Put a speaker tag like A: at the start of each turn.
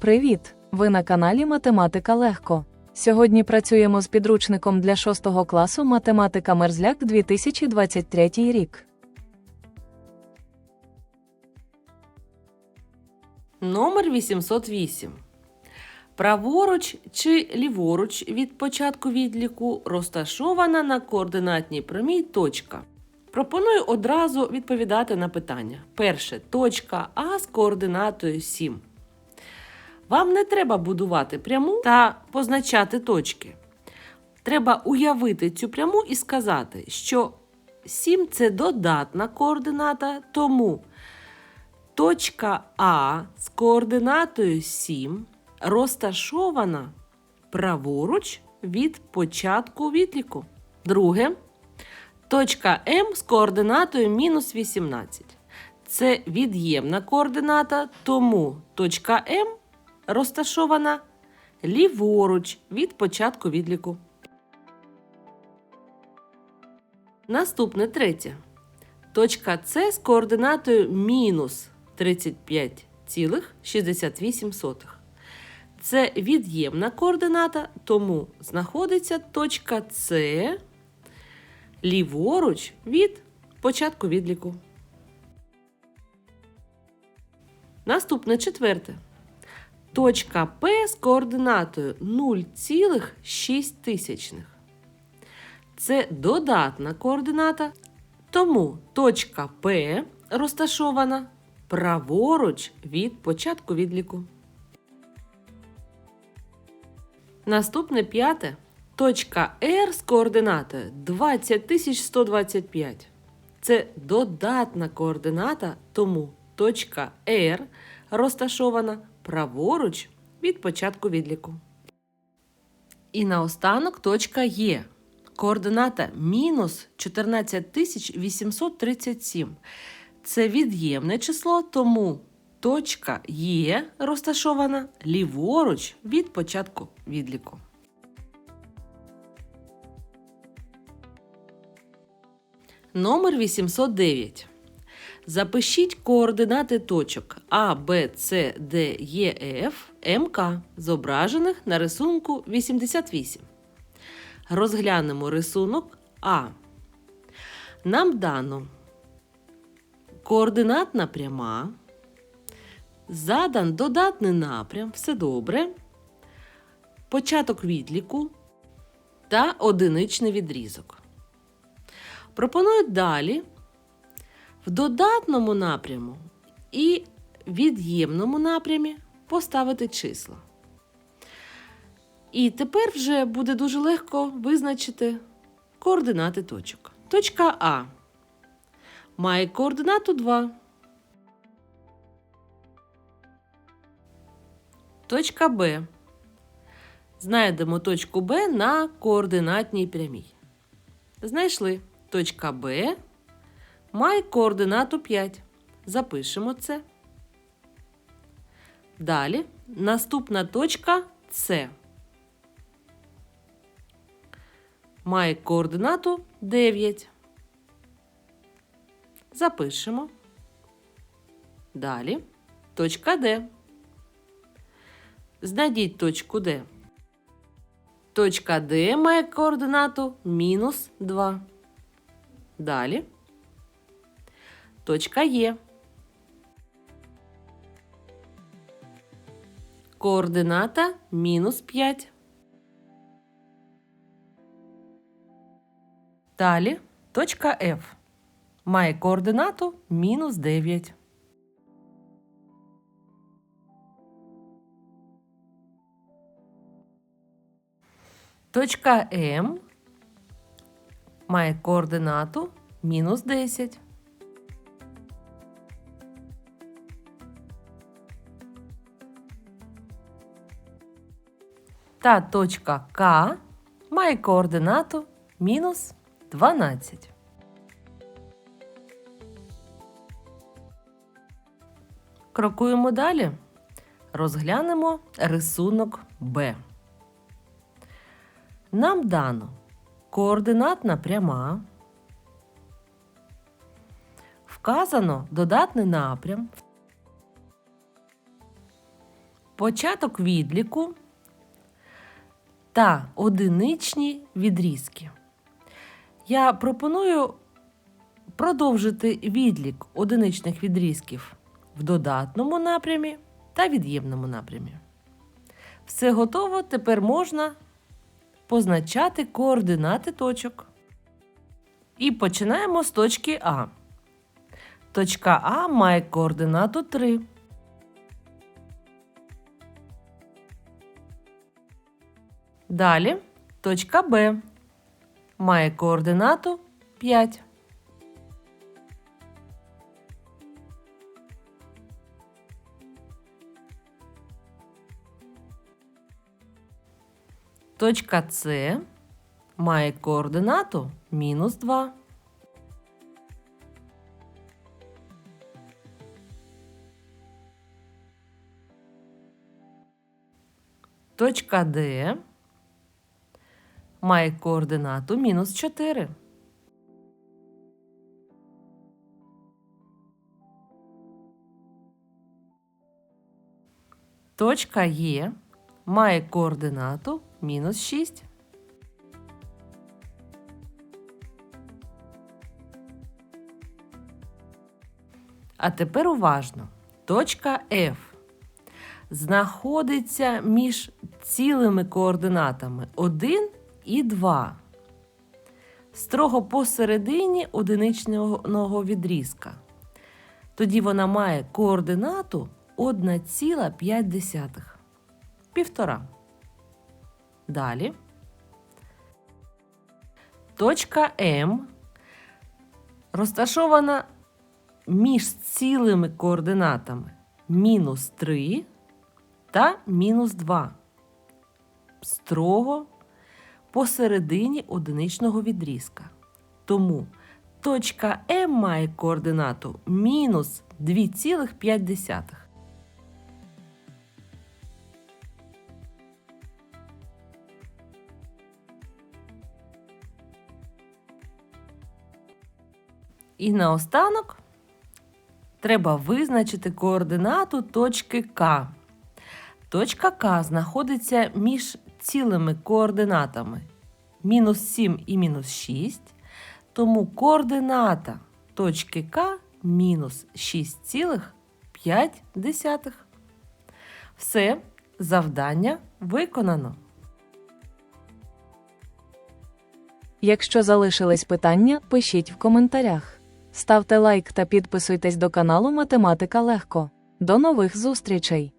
A: Привіт! Ви на каналі Математика Легко. Сьогодні працюємо з підручником для 6 класу Математика Мерзляк 2023 рік.
B: Номер 808. Праворуч чи ліворуч від початку відліку розташована на координатній прямій точка. Пропоную одразу відповідати на питання. Перше точка А з координатою 7. Вам не треба будувати пряму та позначати точки. Треба уявити цю пряму і сказати, що 7 це додатна координата, тому Точка А з координатою 7 розташована праворуч від початку відліку. Друге. Точка М з координатою мінус 18. Це від'ємна координата, тому точка М розташована ліворуч від початку відліку. Наступне третє. Точка С з координатою мінус 35,68. Це від'ємна координата, тому знаходиться точка С ліворуч від початку відліку. Наступне четверте. Точка П з координатою 0,6. Це додатна координата, тому точка П розташована праворуч від початку відліку. Наступне п'яте. Точка R з координатою 20125. Це додатна координата, тому точка R розташована праворуч від початку відліку. І наостанок точка Е. Координата мінус 14837. Це від'ємне число, тому точка Є розташована ліворуч від початку відліку. Номер 809. Запишіть координати точок А, Б, С, Д, Е, Ф, МК, зображених на рисунку 88. Розглянемо рисунок А. Нам дано координатна пряма. Задан додатний напрям, все добре. Початок відліку та одиничний відрізок. Пропоную далі в додатному напряму і від'ємному напрямі поставити числа. І тепер вже буде дуже легко визначити координати точок. Точка А має координату 2. Точка Б. Знайдемо точку Б на координатній прямій. Знайшли. Точка Б має координату 5. Запишемо це. Далі наступна точка С. Має координату 9. Запишемо. Далі точка Д. Знайдіть точку Д. Точка Д має координату мінус 2. Далі. Точка Є. Координата мінус 5. Далі точка F має координату мінус 9. Точка М має координату мінус 10. Та точка К має координату мінус 12. Крокуємо далі. Розглянемо рисунок Б. Нам дано координатна пряма. Вказано додатний напрям. початок відліку та одиничні відрізки. Я пропоную продовжити відлік одиничних відрізків в додатному напрямі та від'ємному напрямі. Все готово, тепер можна позначати координати точок. І починаємо з точки А. Точка А має координату 3. Далі точка Б має координату 5. Точка С має координату мінус 2. Точка Д має координату мінус 4. Точка Е має координату мінус 6. А тепер уважно. Точка F знаходиться між цілими координатами 1 і 2. Строго посередині одиничного відрізка. Тоді вона має координату 1,5. Півтора. Далі. Точка М розташована між цілими координатами мінус 3 та мінус 2. Строго посередині одиничного відрізка. Тому точка М має координату мінус 2,5. І наостанок треба визначити координату точки К. Точка К знаходиться між цілими координатами мінус 7 і мінус 6, тому координата точки К мінус 6,5. Все, завдання виконано.
A: Якщо залишились питання, пишіть в коментарях. Ставте лайк та підписуйтесь до каналу Математика Легко. До нових зустрічей!